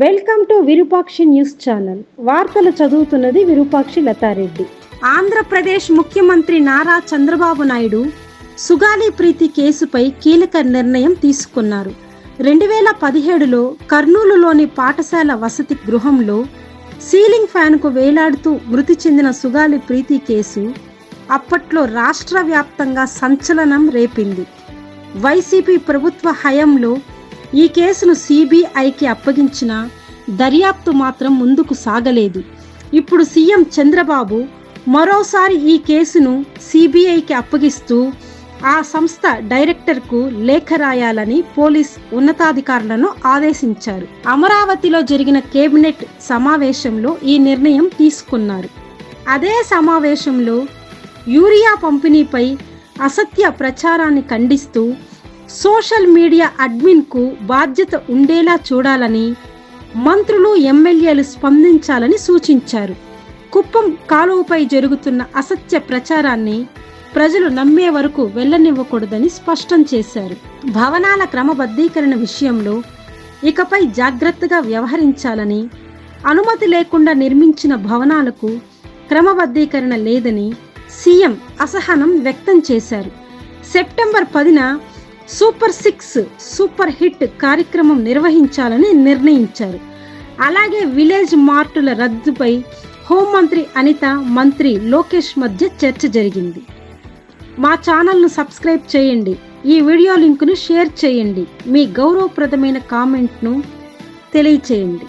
Welcome to Virupakshi news channel. వార్తలు చదువుతున్నది విరూపాక్షి లతారెడ్డి. ఆంధ్రప్రదేశ్ ముఖ్యమంత్రి నారా చంద్రబాబు నాయుడు సుగాలి ప్రీతి కేసుపై కీలక నిర్ణయం తీసుకున్నారు. రెండు వేల పదిహేడులో కర్నూలులోని పాఠశాల వసతి గృహంలో సీలింగ్ ఫ్యాన్కు వేలాడుతూ మృతి చెందిన సుగాలి ప్రీతి కేసు అప్పట్లో రాష్ట్ర వ్యాప్తంగా సంచలనం రేపింది. వైసీపీ ప్రభుత్వ హయంలో ఈ కేసును సిబిఐకి అప్పగించిన దర్యాప్తు మాత్రం ముందుకు సాగలేదు. ఇప్పుడు సీఎం చంద్రబాబు మరోసారి ఈ కేసును సిబిఐకి అప్పగిస్తూ ఆ సంస్థ డైరెక్టర్కు లేఖ రాయాలని పోలీస్ ఉన్నతాధికారులను ఆదేశించారు. అమరావతిలో జరిగిన కేబినెట్ సమావేశంలో ఈ నిర్ణయం తీసుకున్నారు. అదే సమావేశంలో యూరియా పంపిణీపై అసత్య ప్రచారాన్ని ఖండిస్తూ సోషల్ మీడియా అడ్మిన్కు బాధ్యత ఉండేలా చూడాలని మంత్రులు ఎమ్మెల్యేలు స్పందించాలని సూచించారు. కుప్పం కాలువపై జరుగుతున్న అసత్య ప్రచారాన్ని ప్రజలు నమ్మే వరకు వెళ్ళనివ్వకూడదని స్పష్టం చేశారు. భవనాల క్రమబద్ధీకరణ విషయంలో ఇకపై జాగ్రత్తగా వ్యవహరించాలని అనుమతి లేకుండా నిర్మించిన భవనాలకు క్రమబద్ధీకరణ లేదని సీఎం అసహనం వ్యక్తం చేశారు. సెప్టెంబర్ పదిన సూపర్ సిక్స్ సూపర్ హిట్ కార్యక్రమం నిర్వహించాలని నిర్ణయించారు. అలాగే విలేజ్ మార్టుల రద్దుపై హోంమంత్రి అనిత మంత్రి లోకేష్ మధ్య చర్చ జరిగింది. మా ఛానల్ను సబ్స్క్రైబ్ చేయండి. ఈ వీడియో లింకును షేర్ చేయండి. మీ గౌరవప్రదమైన కామెంట్ను తెలియచేయండి.